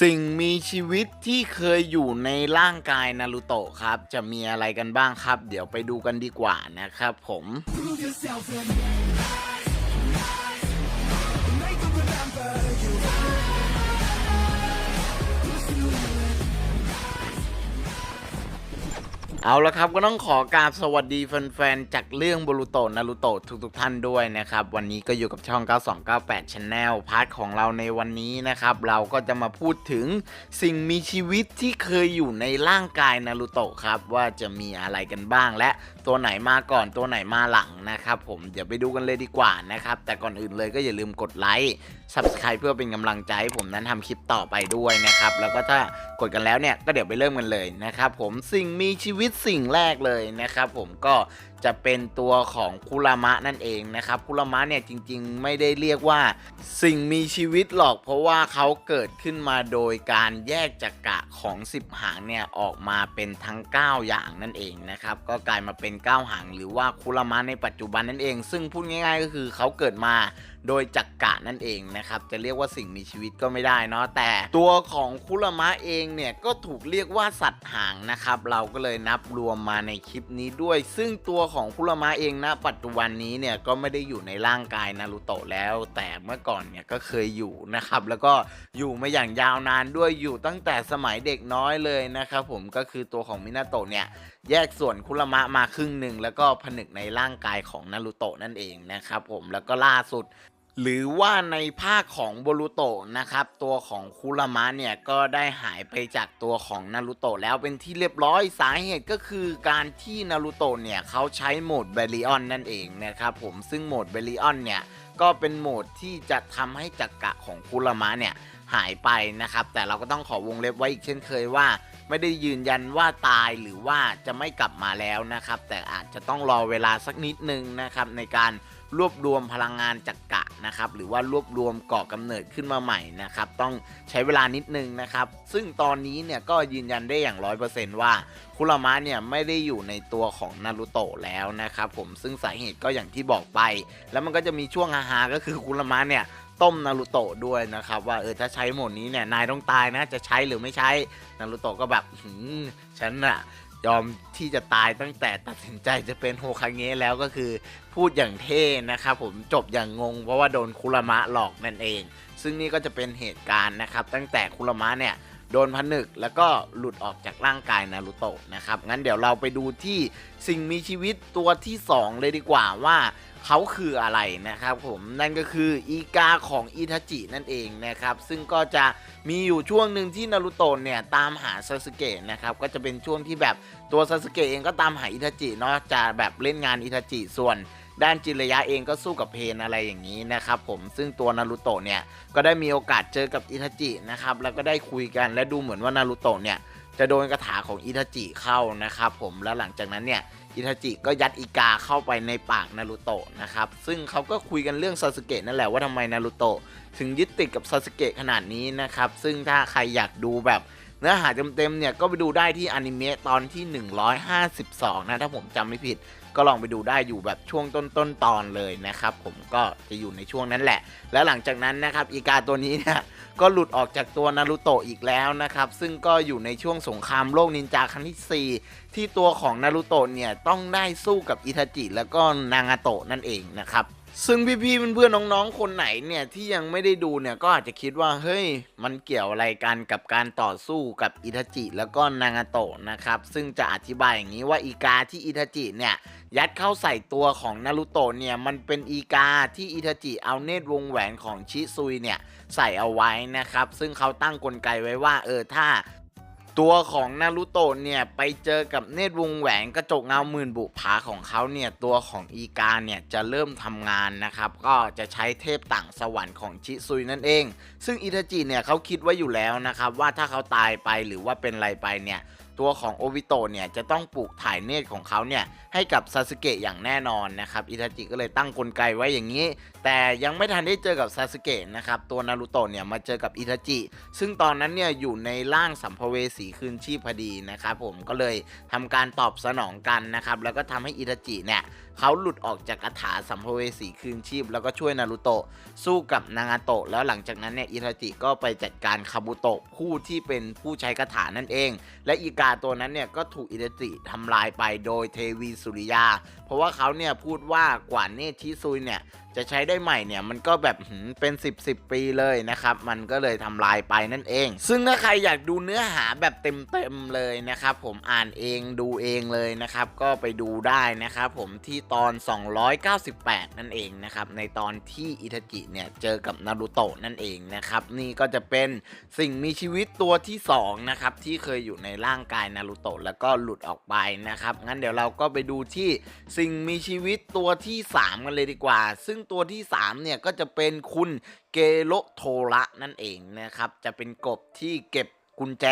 สิ่งมีชีวิตที่เคยอยู่ในร่างกายนารูโตะครับ จะมีอะไรกันบ้างครับ เดี๋ยวไปดูกันดีกว่านะครับผม เอาละครับก็ต้องขอกราบสวัสดีแฟนๆ จากเรื่องบรูโตนารูโตะทุกๆท่านด้วยนะครับ วันนี้ก็อยู่กับช่อง 9298 Channel พาร์ทของเราในวันนี้นะครับ เราก็จะมาพูดถึงสิ่งมีชีวิตที่เคยอยู่ในร่างกายนารูโตะครับ ว่าจะมีอะไรกันบ้างและ ตัวไหนมาก่อนตัวไหนมาหลังนะครับผมเดี๋ยวไปดูกันเลยดีกว่านะครับ แต่ก่อนอื่นเลยก็อย่าลืมกดไลค์ Subscribe เพื่อเป็นกำลังใจให้ผมนั้นทำคลิปต่อไปด้วยนะครับ แล้วก็ถ้ากดกันแล้วเนี่ยก็เดี๋ยวไปเริ่มกันเลยนะครับผมสิ่งมีชีวิตสิ่งแรกเลยนะครับผมก็จะเป็นตัวของคุรามะนั่นเองนะครับคุรามะเนี่ยจริงๆ ไม่ได้เรียกว่าสิ่งมีชีวิตหรอก เพราะว่าเขาเกิดขึ้นมาโดยการแยกจักระของ 10 หางเนี่ยออกมาเป็นทั้ง 9 อย่างนั่นเองนะครับก็กลายมาเป็น 9 หางหรือว่าคุรามะในปัจจุบันนั่นเอง ซึ่งพูดง่าย ๆ ก็คือเขาเกิดมา โดยจักระนั่นเองนะครับ จะเรียกว่าสิ่งมีชีวิตก็ไม่ได้เนาะแต่ตัวของคุรามะเองเนี่ยก็ถูกเรียกว่าสัตว์หางนะครับ เราก็เลยนับรวมมาในคลิปนี้ด้วย ซึ่งตัวของคุรามะเองนะปัจจุบันนี้เนี่ยก็ไม่ได้อยู่ในร่างกายนารูโตะแล้ว แต่เมื่อก่อนเนี่ยก็เคยอยู่นะครับ แล้วก็อยู่มาอย่างยาวนานด้วยอยู่ตั้งแต่สมัยเด็กน้อยเลยนะครับผมก็คือตัวของมินาโตะเนี่ยแยกส่วนคุรามะมาครึ่งหนึ่งแล้วก็ผนึกในร่างกายของนารูโตะนั่นเองนะครับผมแล้วก็ล่าสุด หรือว่าในภาคของโบรูโตะนะครับ ตัวของคุรามะเนี่ย ก็ได้หายไปจากตัวของนารูโตะแล้วเป็นที่เรียบร้อยสาเหตุก็คือการที่นารูโตะเนี่ย เขาใช้โหมดเบลิออนนั่นเองนะครับผมซึ่งโหมดเบลิออนเนี่ย ก็เป็นโหมดที่จะทำให้จักระของคุรามะเนี่ย หายไปนะครับ แต่เราก็ต้องขอวงเล็บไว้อีกเช่นเคยว่าไม่ได้ยืนยันว่าตายหรือว่าจะไม่กลับมาแล้วนะครับ แต่อาจจะต้องรอเวลาสักนิดนึงนะครับในการ รวบรวมพลังงานจักกะนะครับหรือว่ารวบรวมก่อกำเนิดขึ้นมาใหม่นะครับต้องใช้เวลานิดนึงนะครับซึ่งตอนนี้เนี่ยก็ยืนยันได้อย่างร้อยเปอร์เซนต์ว่าคุรามะเนี่ยไม่ได้อยู่ในตัวของนารูโตะแล้วนะครับผมซึ่งสาเหตุก็อย่างที่บอกไป แล้วมันก็จะมีช่วงฮาๆก็คือคุรามะเนี่ยต้มนารูโตะด้วยนะครับว่าเออถ้าใช้โหมดนี้เนี่ยนายต้องตายนะจะใช้หรือไม่ใช้นารูโตะก็แบบหืมฉันอะ ยอมที่จะตายตั้งแต่ตัดสินใจจะเป็นโฮคาเงะแล้วก็คือพูดอย่างเท่นะครับผมจบอย่างงง เพราะว่าโดนคุรามะหลอกนั่นเอง ซึ่งนี่ก็จะเป็นเหตุการณ์นะครับ ตั้งแต่คุรามะเนี่ยโดนผนึกแล้วก็หลุดออกจากร่างกายนารูโตะนะครับงั้นเดี๋ยวเราไปดูที่สิ่งมีชีวิตตัวที่สองเลยดีกว่าว่า เขาคืออะไรนะครับผมนั่นก็คืออีกาของอิทาจินั่นเองนะครับซึ่งก็จะมีอยู่ช่วงหนึ่งที่นารูโตะเนี่ยตามหาซาสึเกะนะครับก็จะเป็นช่วงที่แบบตัวซาสึเกะเองก็ตามหาอิทาจิเนาะจะแบบเล่นงานอิทาจิส่วนด้านจินระยะเองก็สู้กับเพนอะไรอย่างนี้นะครับผมซึ่งตัวนารูโตะเนี่ยก็ได้มีโอกาสเจอกับอิทาจินะครับแล้วก็ได้คุยกันและดูเหมือนว่านารูโตะเนี่ย จะโดนกระถาของอิทาจิเข้านะครับผมแล้วหลังจากนั้นเนี่ยอิทาจิก็ยัดอีกาเข้าไปในปากนารูโตะนะครับซึ่งเขาก็คุยกันเรื่องซาสึเกะนั่นแหละว่าทำไมนารูโตะถึงยึดติดกับซาสึเกะขนาดนี้นะครับซึ่งถ้าใครอยากดูแบบเนื้อหาเต็มๆเนี่ยก็ไปดูได้ที่อนิเมะตอนที่ 152 นะ ถ้าผมจำไม่ผิด ก็ลองไปดูได้อยู่แบบช่วงต้นๆตอนเลยนะครับ ผมก็จะอยู่ในช่วงนั้นแหละ แล้วหลังจากนั้นนะครับอีกาตัวนี้เนี่ยก็หลุดออกจากตัวนารูโตะอีกแล้วนะครับ ซึ่งก็อยู่ในช่วงสงครามโลกนินจาครั้งที่ 4 ที่ตัวของนารูโตะเนี่ยต้องได้สู้กับอิทาจิแล้วก็นางาโตะนั่นเองนะครับ ซึ่งพี่ๆเพื่อนๆน้องๆคนไหนเนี่ยที่ยังไม่ได้ดูเนี่ยก็อาจจะคิดว่าเฮ้ยมันเกี่ยวอะไรกันกับการต่อสู้กับอิทาจิ แล้วก็นางาโตะนะครับซึ่งจะอธิบายอย่างนี้ว่าอีกาที่อิทาจิเนี่ยยัดเข้าใส่ตัวของนารูโตะเนี่ยมันเป็นอีกาที่อิทาจิเอาเนตรวงแหวนของชิซุยเนี่ยใส่เอาไว้นะครับซึ่งเขาตั้งกลไกไว้ว่าเออถ้า ตัวของนารูโตะเนี่ยไปเจอกับเนตรวงแหวนกระจกเงาหมื่นบุภาของเขาเนี่ยตัวของอีกาเนี่ยจะเริ่มทำงานนะครับก็จะใช้เทพต่างสวรรค์ของชิซุยนั่นเอง ซึ่งอิทาจิเนี่ยเขาคิดไว้อยู่แล้วนะครับว่าถ้าเขาตายไปหรือว่าเป็นอะไรไปเนี่ย ตัวของโอบิโตะเนี่ยจะต้องปลูกถ่ายเนตรของเขาเนี่ยให้กับซาสึเกะอย่างแน่นอนนะครับอิทาจิก็เลยตั้งกลไกไว้อย่างนี้ แต่ยังไม่ทันได้เจอกับซาสึเกะนะครับตัวนารูโตะเนี่ยมาเจอกับอิทาจิ ซึ่งตอนนั้นเนี่ยอยู่ในร่างสัมภเวสีคืนชีพพอดีนะครับผมก็เลยทำการตอบสนองกันนะครับแล้วก็ทำให้อิทาจิเนี่ยเขาหลุดออกจากคาถาสัมภเวสีคืนชีพ แล้วก็ช่วยนารูโตะสู้กับนางาโตะแล้วหลังจากนั้นเนี่ยอิทาจิก็ไปจัดการคาบุโตะผู้ที่เป็นผู้ใช้คาถานั่นเอง และอีกาตัวนั้นเนี่ยก็ถูกอิทาจิทำลายไปโดยเทวีสุริยา เพราะว่าเขาเนี่ยพูดว่ากว่าเนตรชิซุยเนี่ยจะใช้ได้ใหม่เนี่ยมันก็แบบเป็น 10บสปีเลยนะครับ มันก็เลยทำลายไปนั่นเอง ซึ่งถ้าใครอยากดูเนื้อหาแบบเต็มๆเลยนะครับ ผมอ่านเองดูเองเลยนะครับ ก็ไปดูได้นะครับผมที่ตอน 298 นั่นเองนะครับ ในตอนที่อิทาจิเนี่ยเจอกับนารูโตะนั่นเองนะครับ นี่ก็จะเป็นสิ่งมีชีวิตตัวที่สองนะครับ ที่เคยอยู่ในร่างกายนารูโตะแล้วก็หลุดออกไปนะครับ งั้นเดี๋ยวเราก็ไปดูที่สิ่งมีชีวิตตัวที่สามกันเลยดีกว่า ซึ่งตัวที่สามเนี่ย ก็จะเป็นคุณเกโรโทระนั่นเองนะครับ จะเป็นกบที่เก็บกุญแจ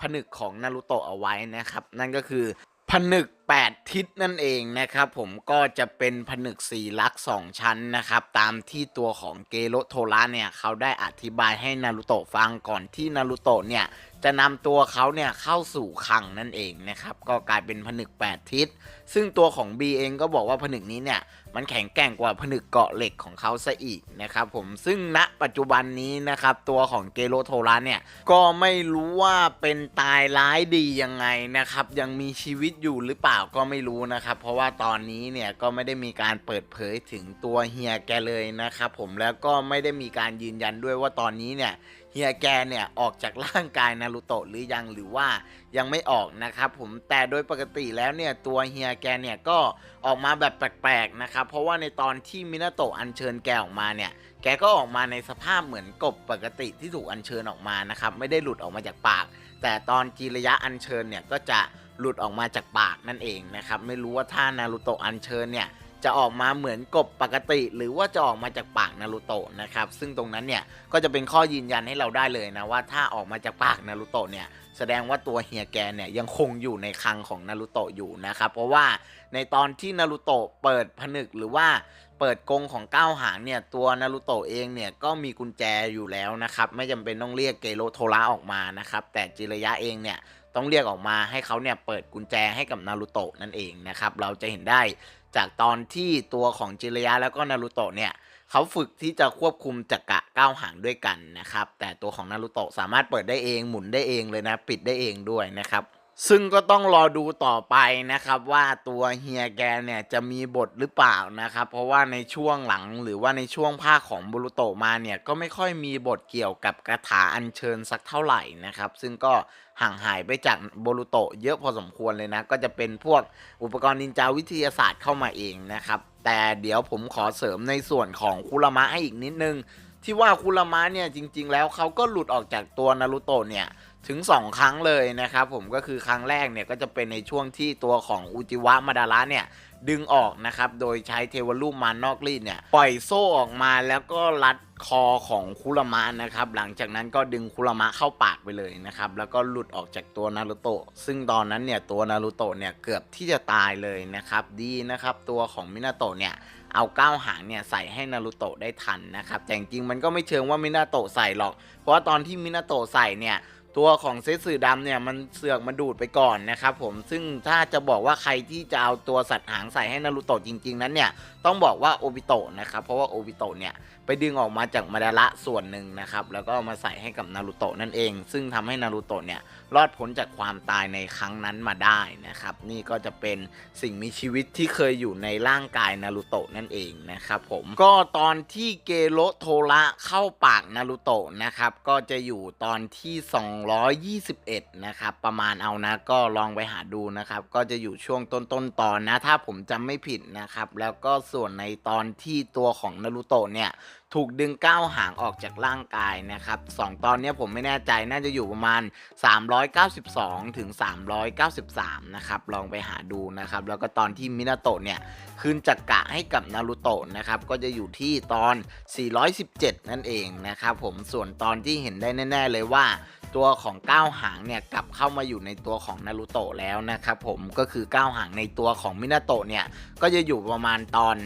ผนึกของนารูโตะเอาไว้นะครับ นั่นก็คือผนึก 8 ทิศนั่นเองนะครับผมก็จะเป็นผนึกสีลักษณ์2ชั้นนะครับ ตามที่ตัวของเกโรโทระเนี่ยเขาได้อธิบายให้นารูโตะฟังก่อนที่นารูโตะเนี่ยจะนำตัวเขาเนี่ยเข้าสู่คังนั่นเองนะครับ ก็กลายเป็นผนึก 8 ทิศ ซึ่งตัวของ B เองก็บอกว่าผนึกนี้เนี่ยมันแข็งแกร่งกว่าผนึกเกาะเหล็กของเขาซะอีกนะครับผมซึ่งณปัจจุบันนี้นะครับตัวของเกโรโทระเนี่ยก็ไม่รู้ว่าเป็นตายร้ายดียังไงนะครับยังมีชีวิตอยู่หรือเปล่าก็ไม่รู้นะครับ เพราะว่าตอนนี้เนี่ยก็ไม่ได้มีการเปิดเผยถึงตัวเฮียแกเลยนะครับผมแล้วก็ไม่ได้มีการยืนยันด้วยว่าตอนนี้เนี่ยเฮียแกเนี่ยออกจากร่างกายนารูโตะหรือยังหรือว่ายังไม่ออกนะครับผมแต่โดยปกติแล้วเนี่ยตัวเฮียแกเนี่ยก็ออกมาแบบแปลกๆนะครับเพราะว่าในตอนที่มินาโตะอัญเชิญแกออกมาเนี่ยแกก็ออกมาในสภาพเหมือนกบปกติที่ถูกอัญเชิญออกมานะครับไม่ได้หลุดออกมาจากปาก แต่ตอนจีระยะอัญเชิญเนี่ยก็จะ หลุดออกมาจากปากนั่นเองนะครับ ไม่รู้ว่าถ้านารูโตะอัญเชิญเนี่ยจะออกมาเหมือนกบปกติ หรือว่าจะออกมาจากปากนารูโตะนะครับซึ่งตรงนั้นเนี่ยก็จะเป็นข้อยืนยันให้เราได้เลยนะว่าถ้าออกมาจากปากนารูโตะเนี่ยแสดงว่าตัวเฮียแกเนี่ยยังคงอยู่ในคลังของนารูโตะอยู่นะครับเพราะว่าในตอนที่นารูโตะเปิดผนึกหรือว่าเปิดกรงของก้าวหางเนี่ยตัวนารูโตะเองเนี่ยก็มีกุญแจอยู่แล้วนะครับไม่จำเป็นต้องเรียกเกโรโทระออกมานะครับแต่จิระยะเองเนี่ย ต้องเรียกออกมาให้เขาเนี่ยเปิดกุญแจให้กับนารูโตะนั่นเองนะครับ เราจะเห็นได้จากตอนที่ตัวของจิระยะแล้วก็นารูโตะเนี่ยเขาฝึกที่จะควบคุมจักระก้าวหางด้วยกันนะครับ แต่ตัวของนารูโตะสามารถเปิดได้เองหมุนได้เองเลยนะ ปิดได้เองด้วยนะครับ ซึ่งก็ต้องรอดูต่อไปนะครับ ว่าตัวเฮียแกเนี่ยจะมีบทหรือเปล่านะครับ เพราะว่าในช่วงหลังหรือว่าในช่วงภาคของบุรุโตมาเนี่ยก็ไม่ค่อยมีบทเกี่ยวกับคาถาอัญเชิญสักเท่าไหร่นะครับ ซึ่งก็ห่างหายไปจากโบรุโตเยอะพอสมควรเลยนะ ก็จะเป็นพวกอุปกรณ์นินจาวิทยาศาสตร์เข้ามาเองนะครับ แต่เดี๋ยวผมขอเสริมในส่วนของคุรามะให้อีกนิดนึง ที่ว่าคุรามะเนี่ยจริง ๆ แล้วเขาก็หลุดออกจากตัวนารูโตเนี่ย ถึง 2 ครั้งเลยนะครับผมก็คือครั้งแรกเนี่ยก็จะเป็นในช่วงที่ตัวของอุจิวะมาดาระเนี่ยดึงออกนะครับ โดยใช้เทวรูปมานอกรีดเนี่ย ปล่อยโซ่ออกมาแล้วก็รัดคอของคุรมะนะครับ หลังจากนั้นก็ดึงคุรมะเข้าปากไปเลยนะครับ แล้วก็หลุดออกจากตัวนารูโตะ ซึ่งตอนนั้นเนี่ยตัวนารูโตะเนี่ยเกือบที่จะตายเลยนะครับ ดีนะครับตัวของมินาโตะเนี่ยเอาก้าวหางเนี่ยใส่ให้นารูโตะได้ทันนะครับ แต่จริงมันก็ไม่เชิงว่ามินาโตะใส่หรอก เพราะว่าตอนที่มินาโตะใส่เนี่ย ตัวของเซสึดำเนี่ยมันเสือกมาดูดไปก่อนนะครับผมซึ่งถ้าจะบอกว่าใครที่จะเอาตัวสัตว์หางใส่ให้นารูโตะจริง ๆ นั้นเนี่ยต้องบอกว่าโอบิโตะนะครับเพราะว่าโอบิโตะเนี่ยไปดึงออกมาจากมาดาระส่วนหนึ่งนะครับแล้วก็มาใส่ให้กับนารูโตะนั่นเอง ซึ่งทำให้นารูโตะเนี่ยรอดพ้นจากความตายในครั้งนั้นมาได้นะครับนี่ก็จะเป็นสิ่งมีชีวิตที่เคยอยู่ในร่างกายนารูโตะนั่นเองนะครับผมก็ตอนที่เกโรโทระเข้าปากนารูโตะนะครับก็จะอยู่ตอนที่221 นะครับ ประมาณเอานะ ก็ลองไปหาดูนะครับ ก็จะอยู่ช่วงต้นๆตอนนะ ถ้าผมจำไม่ผิดนะครับ แล้วก็ส่วนในตอนที่ตัวของนารูโตะเนี่ย ถูกดึงก้าวหางออกจากร่างกายนะครับสองตอนนี้ผมไม่แน่ใจน่าจะอยู่ประมาณ 392 ถึง 393 นะครับ ลองไปหาดูนะครับ แล้วก็ตอนที่มินาโตะเนี่ยคืนจักระให้กับนารูโตะนะครับ ก็จะอยู่ที่ตอน 417 นั่นเองนะครับผมส่วนตอนที่เห็นได้แน่ ๆ เลยว่าตัวของก้าวหางเนี่ยกลับเข้ามาอยู่ในตัวของนารูโตะแล้วนะครับผมก็คือก้าวหางในตัวของมินาโตะเนี่ยก็จะอยู่ประมาณตอน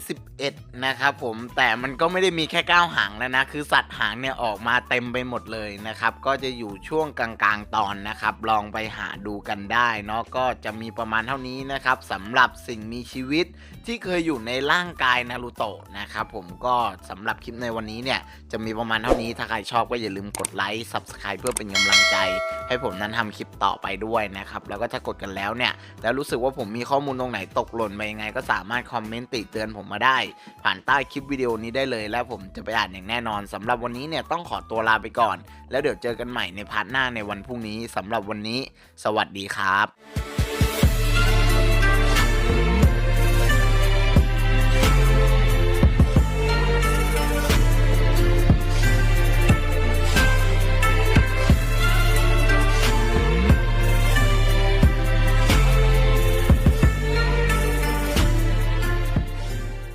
421 นะครับผมแต่มันก็ไม่ได้มีแค่ก้าวหางแล้วนะคือสัตว์หางเนี่ยออกมาเต็มไปหมดเลยนะครับก็จะอยู่ช่วงกลางๆตอนนะครับ ลองไปหาดูกันได้เนาะก็จะมีประมาณเท่านี้นะครับสำหรับสิ่งมีชีวิตที่เคยอยู่ในร่างกายนารูโตะนะครับผมก็สำหรับคลิปในวันนี้เนี่ย จะมีประมาณเท่านี้ถ้าใครชอบก็อย่าลืมกดไลค์ Subscribe เพื่อเป็นกำลังใจ ให้ผมนั้นทำคลิปต่อไปด้วยนะครับ แล้วก็ถ้ากดกันแล้วเนี่ย แล้วรู้สึกว่าผมมีข้อมูลตรงไหนตกหล่นไปยังไง ก็สามารถคอมเมนต์ติเตือนผมมาได้ ผ่านใต้คลิปวิดีโอนี้ได้เลย แล้วผมจะไปอ่านอย่างแน่นอนสำหรับวันนี้เนี่ยต้องขอตัวลาไปก่อน แล้วเดี๋ยวเจอกันใหม่ในพาร์ทหน้าในวันพรุ่งนี้สำหรับวันนี้ สวัสดีครับ